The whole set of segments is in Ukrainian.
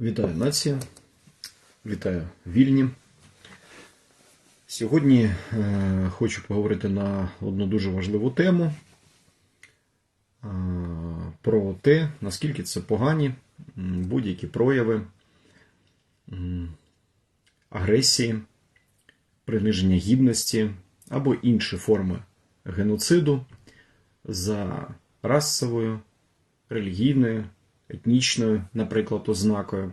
Вітаю нація, вітаю вільні. Сьогодні е, хочу поговорити на одну дуже важливу тему е, про те, наскільки це погані будь-які прояви м, агресії, приниження гідності або інші форми геноциду за расовою, релігійною, етнічною, наприклад, ознакою.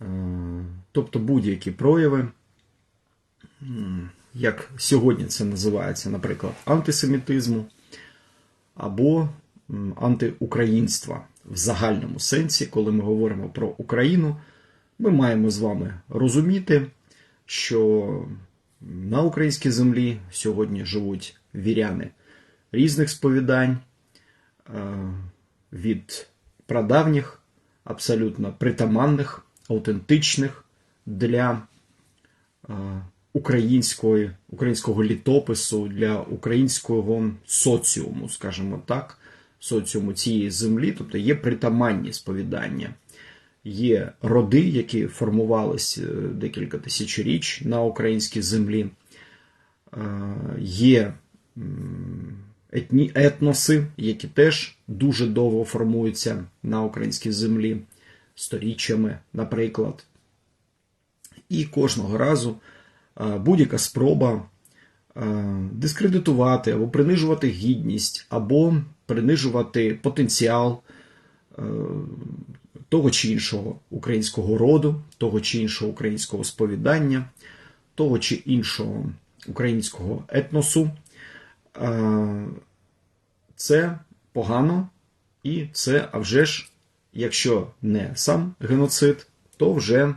Е, Тобто будь-які прояви, як сьогодні це називається, наприклад, антисемітизму або антиукраїнства в загальному сенсі, коли ми говоримо про Україну, ми маємо з вами розуміти, що на українській землі сьогодні живуть віряни різних сповідань е, від прадавніх, абсолютно притаманних, аутентичних для української, українського літопису, для українського соціуму, скажімо так, соціуму цієї землі, тобто є притаманні сповідання. Є роди, які формувалися е, декілька тисячоріч на українській землі. Е, Є етні, етноси, які теж дуже довго формуються на українській землі, сторіччями, наприклад. І кожного разу е, будь-яка спроба е, дискредитувати або принижувати гідність, або принижувати потенціал е, того чи іншого українського роду, того чи іншого українського сповідання, того чи іншого українського етносу. Це погано, і це, а вже ж, якщо не сам геноцид, то вже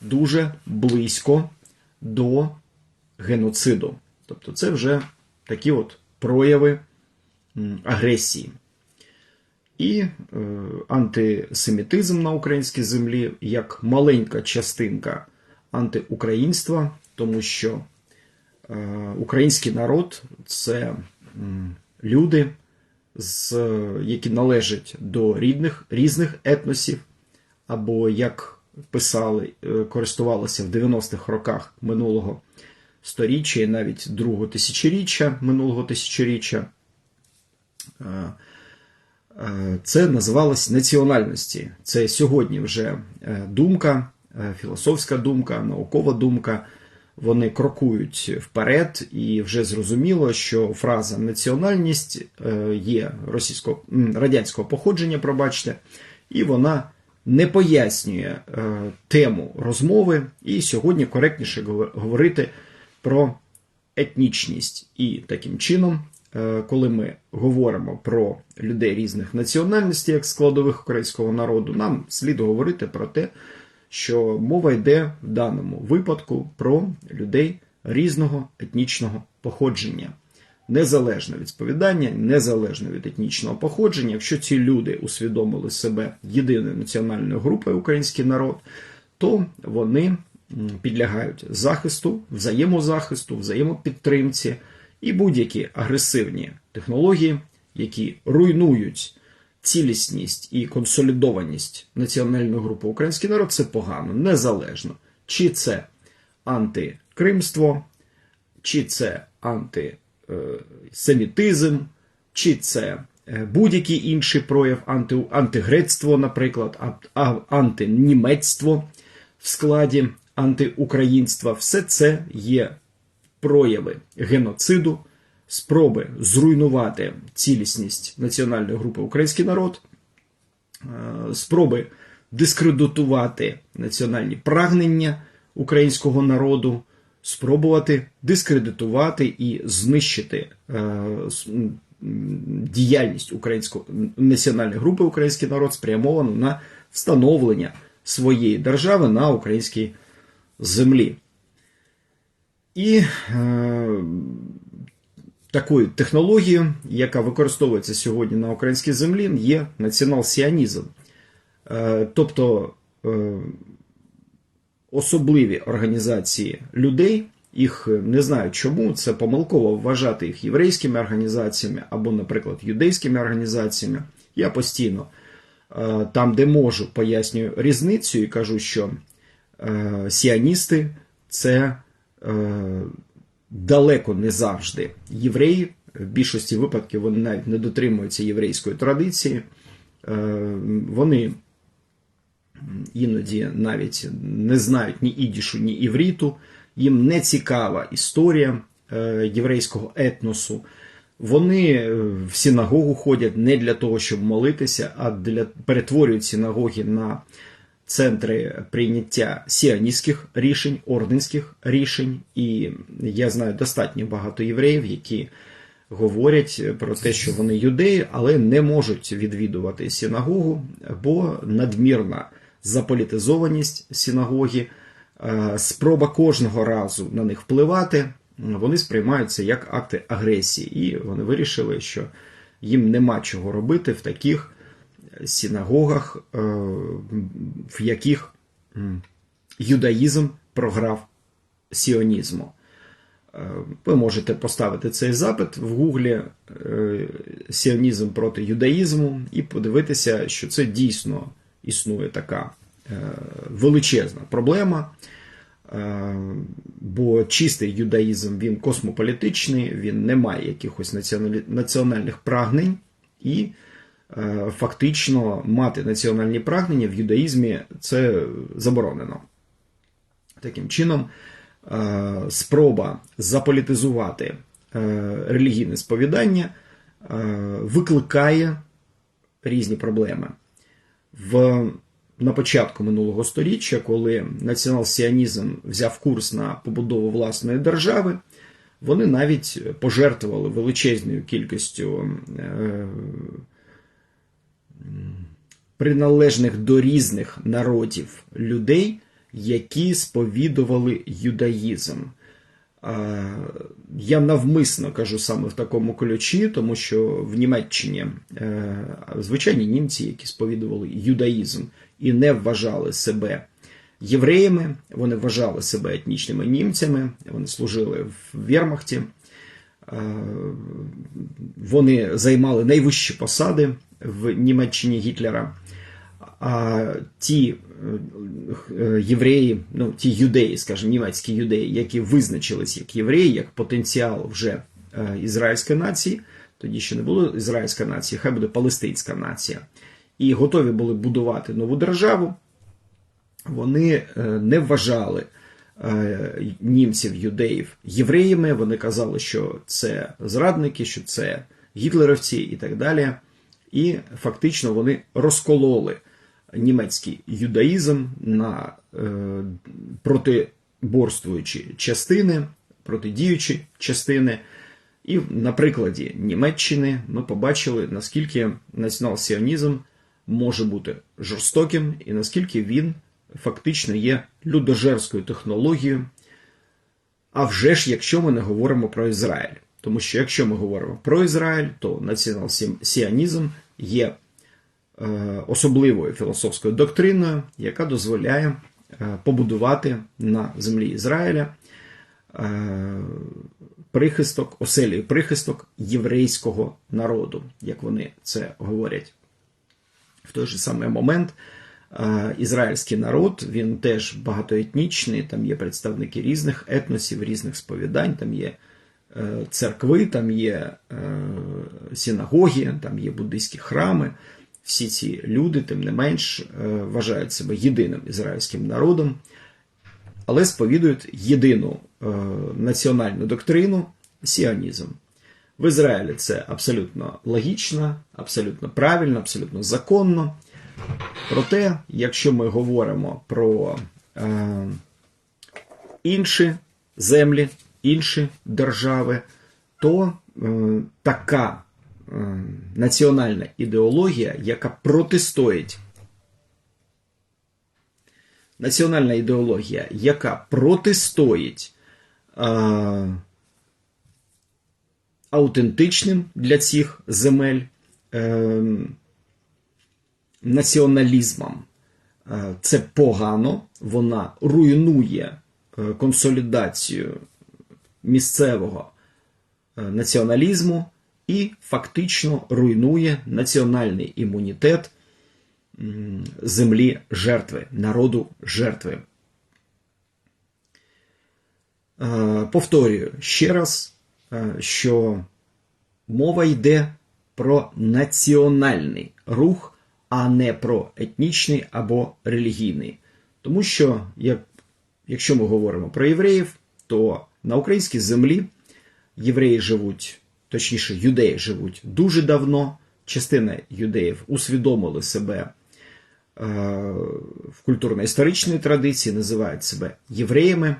дуже близько до геноциду. Тобто це вже такі от прояви агресії. І е, антисемітизм на українській землі як маленька частинка антиукраїнства, тому що е, український народ це люди, з, які належать до рідних, різних етносів, або як писали, е, користувалися в 90-х роках минулого сторіччя і навіть другого тисячоріччя минулого тисячоріччя. Е, е, Це називалось національності. Це сьогодні вже думка, філософська думка, наукова думка. Вони крокують вперед, і вже зрозуміло, що фраза національність е, є російського радянського походження, пробачте, і вона не пояснює е, тему розмови. І сьогодні коректніше говорити про етнічність. І таким чином, е, коли ми говоримо про людей різних національностей, як складових українського народу, нам слід говорити про те, що мова йде в даному випадку про людей різного етнічного походження. Незалежно від сповідання, незалежно від етнічного походження, якщо ці люди усвідомили себе єдиною національною групою український народ, то вони підлягають захисту, взаємозахисту, взаємопідтримці і будь-які агресивні технології, які руйнують цілісність і консолідованість національної групи український народ, це погано, незалежно. Чи це антикримство, чи це антисемітизм, чи це е, будь-який інший прояв анти, антигрецтво, наприклад, антинімецтво в складі антиукраїнства, все це є прояви геноциду, спроби зруйнувати цілісність національної групи український народ, е, спроби дискредитувати національні прагнення українського народу, спробувати дискредитувати і знищити е, діяльність українського національної групи український народ спрямовану на встановлення своєї держави на українській землі. І е, такою технологією, яка використовується сьогодні на українській землі, є націонал-сіанізм. Е, тобто е, особливі організації людей, їх е, не знаю чому, це помилково вважати їх єврейськими організаціями або, наприклад, юдейськими організаціями. Я постійно Там, де можу, пояснюю різницю і кажу, що сіаністи це далеко не завжди євреї. В більшості випадків вони навіть не дотримуються єврейської традиції. Е, Вони іноді навіть не знають ні ідішу, ні івріту. Їм не цікава історія е, єврейського етносу. Вони е, в синагогу ходять не для того, щоб молитися, а для перетворюють синагоги на центри прийняття сіаністських рішень, орденських рішень. І я знаю достатньо багато євреїв, які говорять про те, що вони юдеї, але не можуть відвідувати синагогу, бо надмірна заполітизованість синагоги, е, спроба кожного разу на них впливати, вони сприймаються як акти агресії, і вони вирішили, що їм нема чого робити в таких синагогах, е, в яких юдаїзм програв сіонізму. Е, Ви можете поставити цей запит в гуглі сіонізм проти юдаїзму і подивитися, що це дійсно існує така величезна проблема. Бо чистий юдаїзм він космополітичний, він не має якихось національних прагнень, і фактично мати національні прагнення в юдаїзмі це заборонено. Таким чином, спроба заполітизувати релігійне сповідання викликає різні проблеми. В на початку минулого століття, коли націонал-сіанізм взяв курс на побудову власної держави, вони навіть пожертвували величезною кількістю е, приналежних до різних народів людей, які сповідували юдаїзм. Я навмисно кажу саме в такому ключі, тому що в Німеччині е, звичайні німці, які сповідували юдаїзм і не вважали себе євреями, вони вважали себе етнічними німцями, вони служили в Вермахті, вони займали найвищі посади в Німеччині Гітлера. А ті е, євреї, ну ті юдеї, скажімо, німецькі юдеї, які визначились як євреї, як потенціал вже е, ізраїльської нації, тоді ще не було ізраїльська нація, хай буде палестинська нація, і готові були будувати нову державу, вони е, не вважали німців, юдеїв євреями. Вони казали, що це зрадники, що це гітлерівці і так далі. І фактично вони розкололи німецький юдаїзм на е, протиборствуючі частини, протидіючі частини. І на прикладі Німеччини ми побачили, наскільки націонал-сіонізм може бути жорстоким і наскільки він фактично є людожерською технологією. А вже ж, якщо ми не говоримо про Ізраїль. Тому що якщо ми говоримо про Ізраїль, то націонал-сіонізм є Е, особливою філософською доктриною, яка дозволяє е, побудувати на землі Ізраїля е, прихисток, оселі прихисток єврейського народу, як вони це говорять. В той же самий момент ізраїльський народ він теж багатоетнічний, там є представники різних етносів, різних сповідань, там є церкви, там є синагоги, там є буддийські храми всі ці люди, тим не менш, е, вважають себе єдиним ізраїльським народом, але сповідують єдину е, національну доктрину сіонізм. В Ізраїлі це абсолютно логічно, абсолютно правильно, абсолютно законно. Проте, якщо ми говоримо про е, інші землі, інші держави, то е, така Е, національна ідеологія, яка протистоїть. Національна ідеологія, яка протистоїть а, аутентичним для цих земель е, націоналізмам. Е, це погано, вона руйнує е, консолідацію місцевого націоналізму і фактично руйнує національний імунітет землі жертви, народу жертви. Е, Повторюю ще раз, е, що мова йде про національний рух, а не про етнічний або релігійний. Тому що, як, якщо ми говоримо про євреїв, то на українській землі євреї живуть, точніше, юдеї живуть дуже давно. Частина юдеїв усвідомили себе е, в культурно-історичній традиції, називають себе євреями.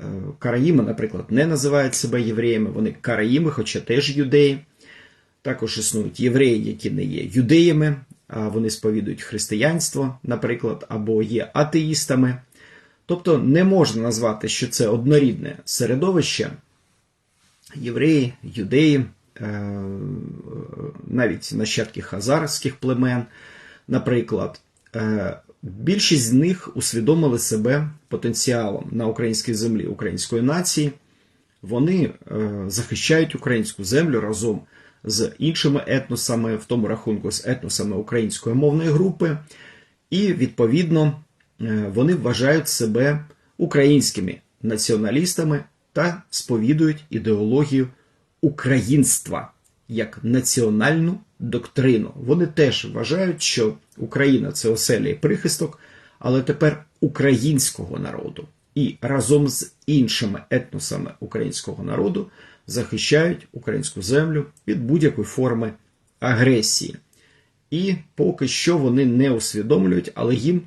Е, Караїми, наприклад, не називають себе євреями, вони караїми, хоча теж юдеї. Також існують євреї, які не є юдеями, вони сповідують християнство, наприклад, або є атеїстами. Тобто не можна назвати, що це однорідне середовище. Євреї, юдеї, е, навіть нащадки хазарських племен, наприклад, е, більшість з них усвідомили себе потенціалом на українській землі української нації. Вони е, захищають українську землю разом з іншими етносами, в тому рахунку з етносами української мовної групи, і відповідно е, вони вважають себе українськими націоналістами та сповідують ідеологію українства як національну доктрину. Вони теж вважають, що Україна це оселя і прихисток, але тепер українського народу. І разом з іншими етносами українського народу захищають українську землю від будь-якої форми агресії. І поки що вони не усвідомлюють, але їм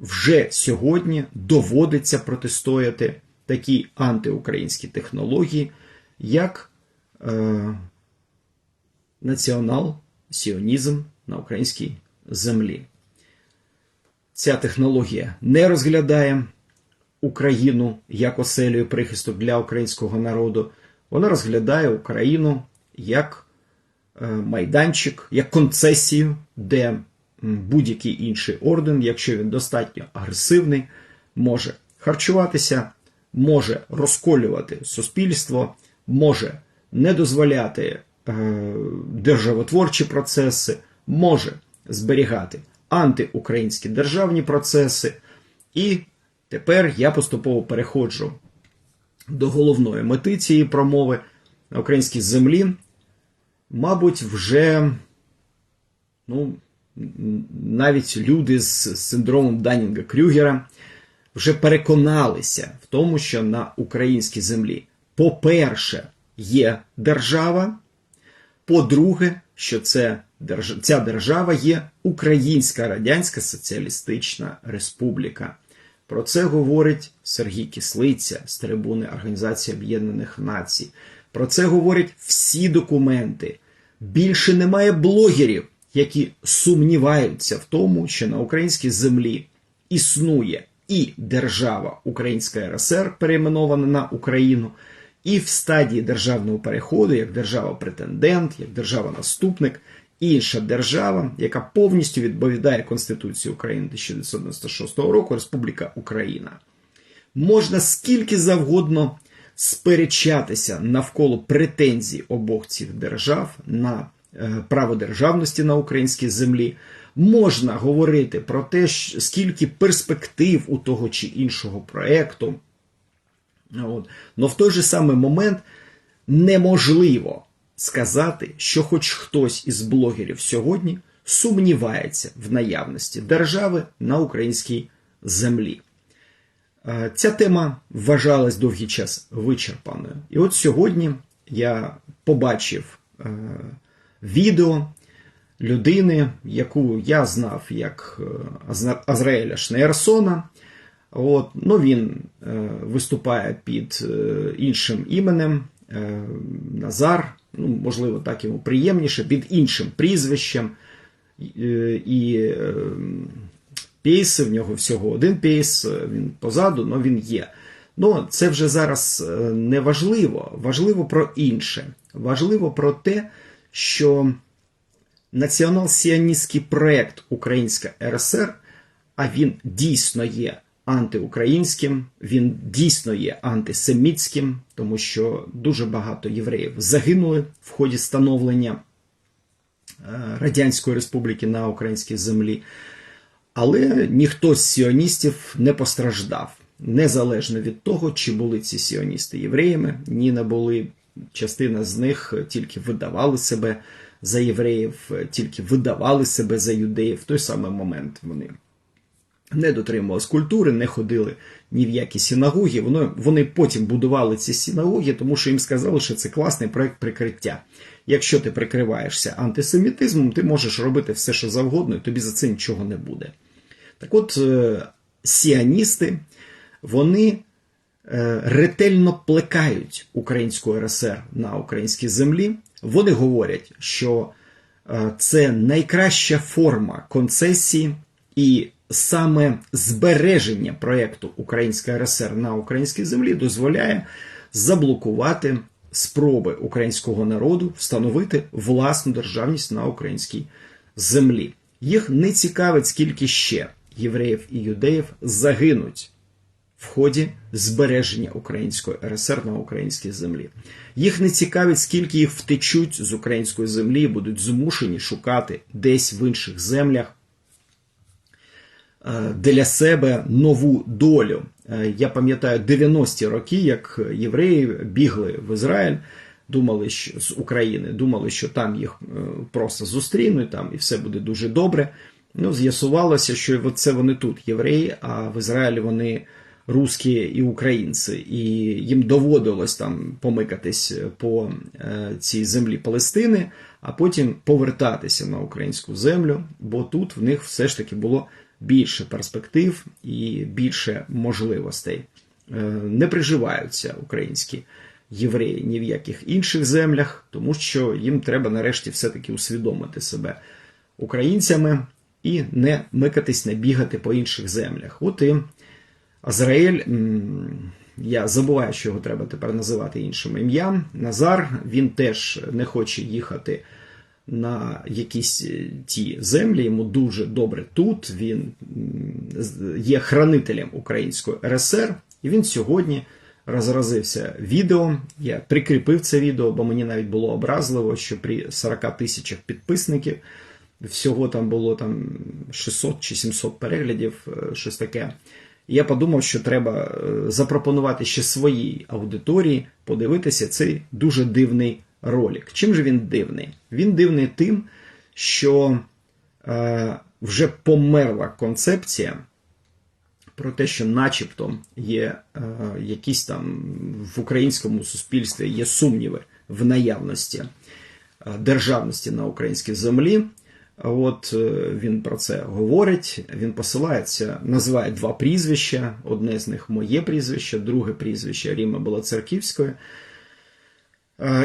вже сьогодні доводиться протистояти такі антиукраїнські технології, як е, націонал-сіонізм на українській землі. Ця технологія не розглядає Україну як оселю прихисток для українського народу. Вона розглядає Україну як е, майданчик, як концесію, де будь-який інший орден, якщо він достатньо агресивний, може харчуватися, може розколювати суспільство, може не дозволяти е, державотворчі процеси, може зберігати антиукраїнські державні процеси. І тепер я поступово переходжу до головної мети цієї промови на українській землі. Мабуть, вже ну, навіть люди з синдромом Данінга Крюгера вже переконалися в тому, що на українській землі, по-перше, є держава, по-друге, що це ця держава є Українська Радянська Соціалістична Республіка. Про це говорить Сергій Кислиця з трибуни Організації Об'єднаних Націй. Про це говорять всі документи. Більше немає блогерів, які сумніваються в тому, що на українській землі існує і держава Українська РСР, перейменована на Україну, і в стадії державного переходу, як держава-претендент, як держава-наступник, інша держава, яка повністю відповідає Конституції України 1996 року, Республіка Україна. Можна скільки завгодно сперечатися навколо претензій обох цих держав на е, право державності на українській землі. Можна говорити про те, скільки перспектив у того чи іншого проєкту. От. Но в той же самий момент неможливо сказати, що хоч хтось із блогерів сьогодні сумнівається в наявності держави на українській землі. Е, ця тема вважалась довгий час вичерпаною. І от сьогодні я побачив е, відео людини, яку я знав як е, Азраеля Шнеєрсона. От, ну, Він виступає під іншим іменем Назар ну, можливо, так йому приємніше, під іншим прізвищем. І пейси, в нього всього один пейс, він позаду, але він є. Ну, це вже зараз е, не важливо. Важливо про інше. Важливо про те, що націонал-сіоністський проєкт Українська РСР, а він дійсно є антиукраїнським, він дійсно є антисемітським, тому що дуже багато євреїв загинули в ході становлення е, Радянської Республіки на українській землі. Але ніхто з сіоністів не постраждав, незалежно від того, чи були ці сіоністи євреями, ні не були. Частина з них тільки видавали себе за євреїв, тільки видавали себе за юдеїв. В той самий момент вони не дотримувалися культури, не ходили ні в які синагоги. Вони, вони потім будували ці синагоги, тому що їм сказали, що це класний проект прикриття. Якщо ти прикриваєшся антисемітизмом, ти можеш робити все, що завгодно, і тобі за це нічого не буде. Так от, е, сіаністи, вони е, ретельно плекають українську РСР на українській землі. Вони говорять, що е, це найкраща форма концесії, і саме збереження проєкту Українська РСР на українській землі дозволяє заблокувати спроби українського народу встановити власну державність на українській землі. Їх не цікавить, скільки ще євреїв і юдеїв загинуть в ході збереження української РСР на українській землі. Їх не цікавить, скільки їх втечуть з української землі і будуть змушені шукати десь в інших землях для себе нову долю. Е, Я пам'ятаю 90-ті роки, як євреї бігли в Ізраїль, думали, що з України, думали, що там їх е, просто зустрінуть, там і все буде дуже добре. Ну, з'ясувалося, що це вони тут євреї, а в Ізраїлі вони русські і українці, і їм доводилось там помикатись по е, цій землі Палестини, а потім повертатися на українську землю, бо тут в них все ж таки було більше перспектив і більше можливостей. Е, Не приживаються українські євреї ні в яких інших землях, тому що їм треба нарешті все-таки усвідомити себе українцями і не микатись, не бігати по інших землях. От і Азраїль, я забуваю, що його треба тепер називати іншим ім'ям. Назар, він теж не хоче їхати на якісь ті землі. Йому дуже добре тут. Він є хранителем української РСР, і він сьогодні розразився відео. Я прикріпив це відео, бо мені навіть було образливо, що при 40 тисячах підписників всього там було там 600 чи 700 переглядів, щось таке. Я подумав, що треба запропонувати ще своїй аудиторії подивитися цей дуже дивний ролик. Чим же він дивний? Він дивний тим, що е, вже померла концепція про те, що, начебто, є е, якісь там в українському суспільстві є сумніви в наявності е, державності на українській землі. От він про це говорить. Він посилається, називає два прізвища. Одне з них моє прізвище, друге прізвище Ріма Білоцерківської.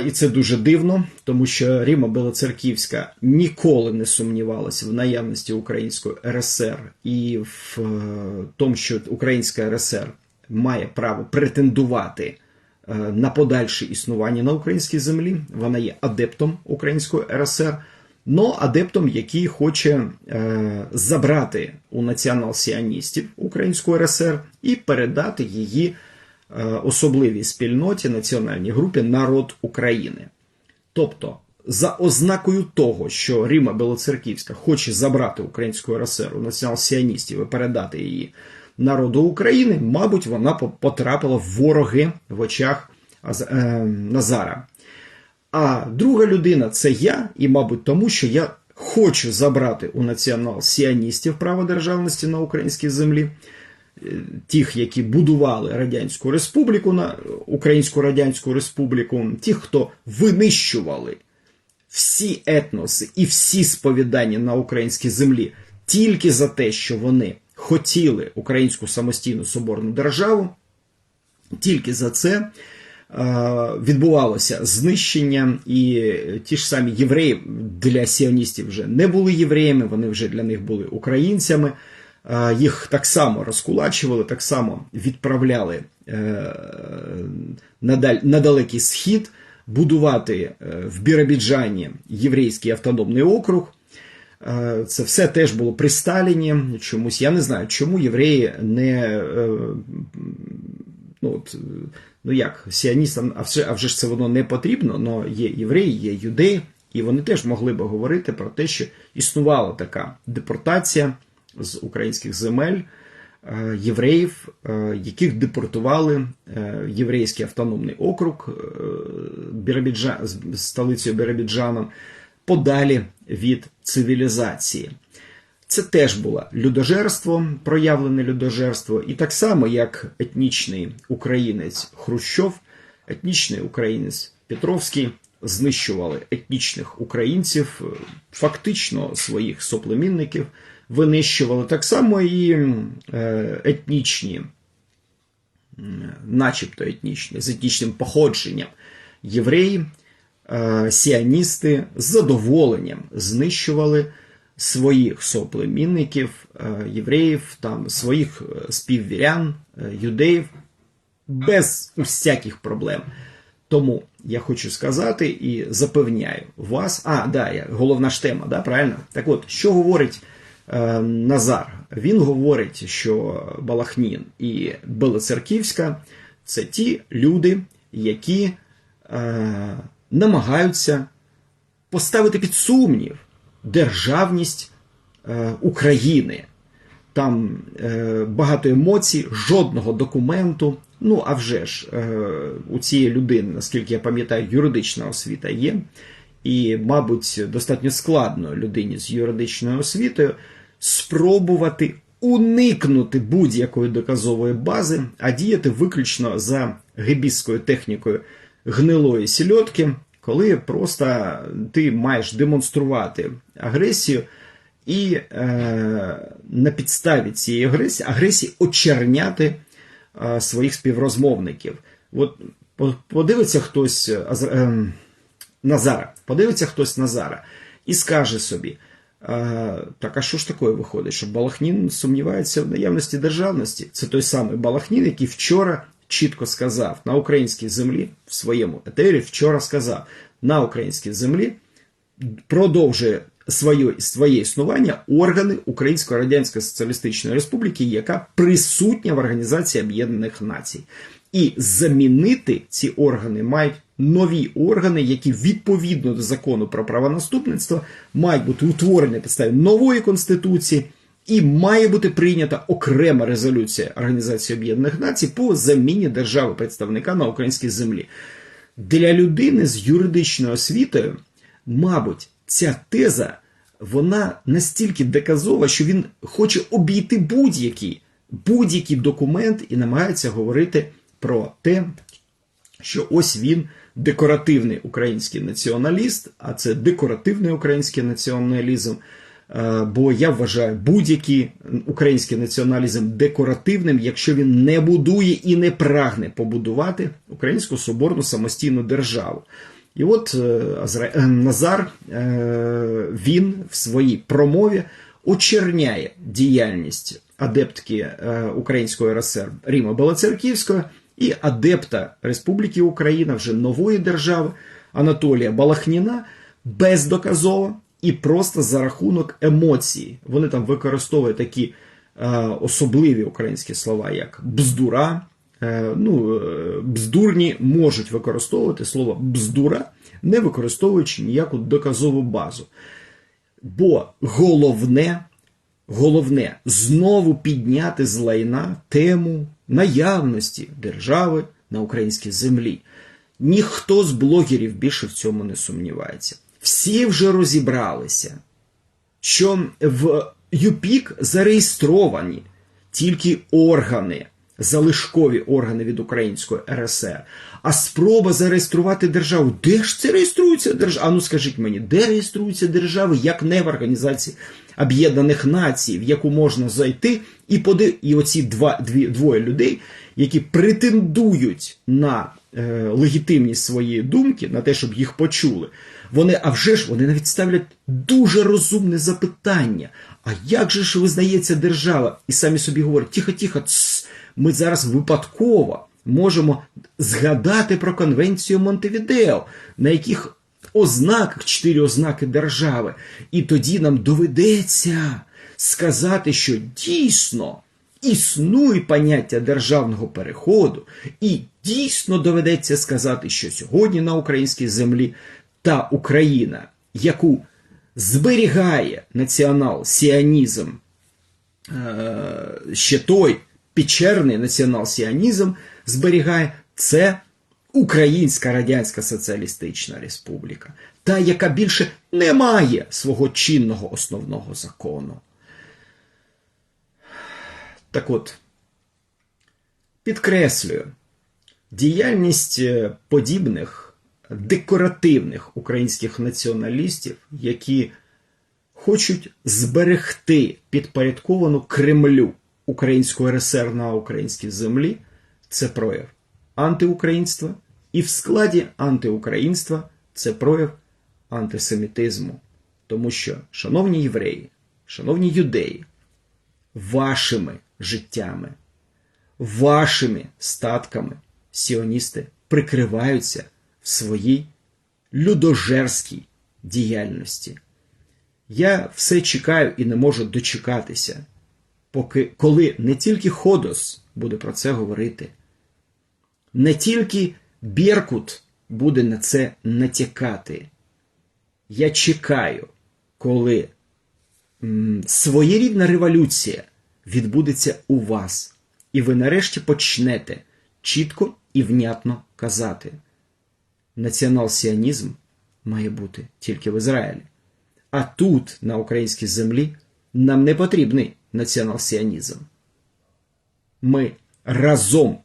І це дуже дивно, тому що Ріма Білоцерківська ніколи не сумнівалася в наявності української РСР і в тому, що Українська РСР має право претендувати на подальше існування на українській землі. Вона є адептом Української РСР но адептом, який хоче е, забрати у націонал-сіаністів Українську РСР і передати її е, особливій спільноті національній групі народ України. Тобто, за ознакою того, що Рима Білоцерківська хоче забрати Українську РСР у націонал-сіаністів і передати її народу України, мабуть, вона потрапила в вороги в очах е, Назара. А друга людина це я, і, мабуть, тому що я хочу забрати у націонал-сіаністів право державності на українській землі, е, тих, які будували Радянську Республіку на Українську Радянську Республіку, тих, хто винищували всі етноси і всі сповідання на українській землі тільки за те, що вони хотіли українську самостійну соборну державу, тільки за це. Відбувалося знищення, і ті ж самі євреї для сіоністів вже не були євреями, вони вже для них були українцями. Їх так само розкулачували, так само відправляли е, на далекий схід будувати е, в Біробіджані єврейський автономний округ. Е, це все теж було при Сталіні. Чомусь я не знаю, чому євреї не ну, от, ну як, сіаністам, а вже, а вже ж це воно не потрібно, але є євреї, є юдеї, і вони теж могли би говорити про те, що існувала така депортація з українських земель е, євреїв, е, яких депортували е, єврейський автономний округ з столицею Біробіджаном, подалі від цивілізації. Це теж було людожерство, проявлене людожерство, і так само, як етнічний українець Хрущов, етнічний українець Петровський знищували етнічних українців, фактично своїх соплемінників винищували. Так само і е, етнічні, начебто етнічні, з етнічним походженням євреї, е, сіаністи з задоволенням знищували своїх соплемінників, е, євреїв, там, своїх співвірян, юдеїв без усяких проблем. Тому я хочу сказати і запевняю вас. А, да, я, головна ж тема, да, правильно? Так от, що говорить Назар? Він говорить, що Балахнін і Белоцерківська це ті люди, які е, намагаються поставити під сумнів державність е, України. Там е, багато емоцій, жодного документу. Ну, а вже ж, е, у цієї людини, наскільки я пам'ятаю, юридична освіта є. І, мабуть, достатньо складно людині з юридичною освітою спробувати уникнути будь-якої доказової бази, а діяти виключно за гебістською технікою гнилої сільотки, коли просто ти маєш демонструвати агресію і е, на підставі цієї агресії, агресії очерняти е, своїх співрозмовників. От подивиться хтось е, е, Назара, подивиться хтось Назара і скаже собі. Е, Так, а що ж таке виходить? Що Балахнін сумнівається в наявності державності? Це той самий Балахнін, який вчора чітко сказав на українській землі в своєму етері вчора сказав на українській землі продовжує своє, своє існування органи Української Радянської Соціалістичної Республіки, яка присутня в Організації Об'єднаних Націй. І замінити ці органи мають нові органи, які відповідно до закону про правонаступництво мають бути утворені на підставі нової конституції. І має бути прийнята окрема резолюція Організації Об'єднаних Націй по заміні держави представника на українській землі. Для людини з юридичною освітою, мабуть, ця теза вона настільки доказова, що він хоче обійти будь-який будь-який документ і намагається говорити про те, що ось він декоративний український націоналіст, а це декоративний український націоналізм. Е, Бо я вважаю будь-який український націоналізм декоративним, якщо він не будує і не прагне побудувати українську соборну самостійну державу. І от е, е, Назар він в своїй промові очерняє діяльність адептки Української РСР Ріма Белоцерківської і адепта Республіки Україна, вже нової держави Анатолія Балахніна бездоказово і просто за рахунок емоцій. Вони там використовують такі е, особливі українські слова, як бздура. Е, ну, е, бздурні можуть використовувати слово бздура, не використовуючи ніяку доказову базу. Бо головне, головне знову підняти з лайна тему наявності держави на українській землі. Ніхто з блогерів більше в цьому не сумнівається. Всі вже розібралися, що в ЮПІК зареєстровані тільки органи, залишкові органи від Української РСР. А спроба зареєструвати державу. Де ж це реєструється держава? А ну скажіть мені, де реєструються держави, як не в Організації Об'єднаних Націй, в яку можна зайти і поди... І оці два, дві, двоє людей, які претендують на е, легітимність своєї думки, на те, щоб їх почули. Вони, а вже ж вони навіть ставлять дуже розумне запитання. А як же ж визнається держава? І самі собі говорять, тихо, тихо, цс, ми зараз випадково можемо згадати про конвенцію Монтевідео, на яких ознаках чотири ознаки держави. І тоді нам доведеться сказати, що дійсно існує поняття державного переходу, і дійсно доведеться сказати, що сьогодні на українській землі та Україна, яку зберігає націонал-сіанізм е, ще той печерний націонал-сіонізм зберігає, це Українська Радянська Соціалістична Республіка, та, яка більше не має свого чинного основного закону. Так от, підкреслюю, діяльність е, подібних декоративних українських націоналістів, які хочуть зберегти підпорядковану Кремлю Українську РСР на українській землі, це прояв антиукраїнства, і в складі антиукраїнства це прояв антисемітизму. Тому що, шановні євреї, шановні юдеї, вашими життями, вашими статками сіоністи прикриваються в своїй людожерській діяльності. Я все чекаю і не можу дочекатися, поки коли не тільки Ходос буде про це говорити, не тільки Беркут буде на це натякати. Я чекаю, коли м, своєрідна революція відбудеться у вас, і ви нарешті почнете чітко і внятно казати. Націонал-сіонізм має бути тільки в Ізраїлі. А тут, на українській землі, нам не потрібний націонал-сіонізм. Ми разом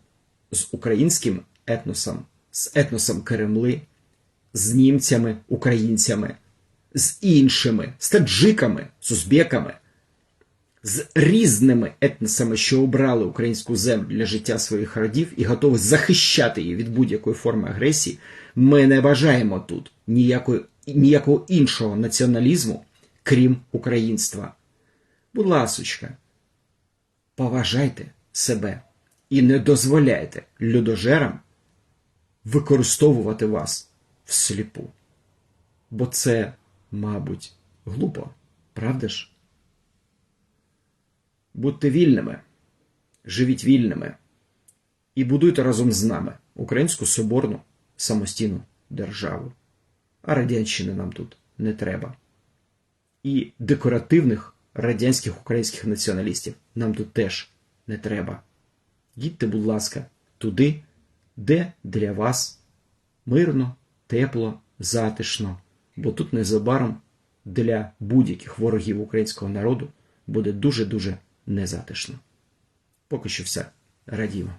з українським етносом, з етносом Кремли, з німцями, українцями, з іншими, з таджиками, з узбеками, з різними етносами, що обрали українську землю для життя своїх родів і готові захищати її від будь-якої форми агресії, ми не бажаємо тут ніякої, ніякого іншого націоналізму, крім українства. Будь ласочка, поважайте себе і не дозволяйте людожерам використовувати вас всліпу. Бо це, мабуть, глупо, правда ж? Будьте вільними, живіть вільними і будуйте разом з нами українську соборну самостійну державу. А радянщини нам тут не треба. І декоративних радянських українських націоналістів нам тут теж не треба. Їдьте, будь ласка, туди, де для вас мирно, тепло, затишно, бо тут незабаром для будь-яких ворогів українського народу буде дуже-дуже незатишно. Поки що все. Радімо.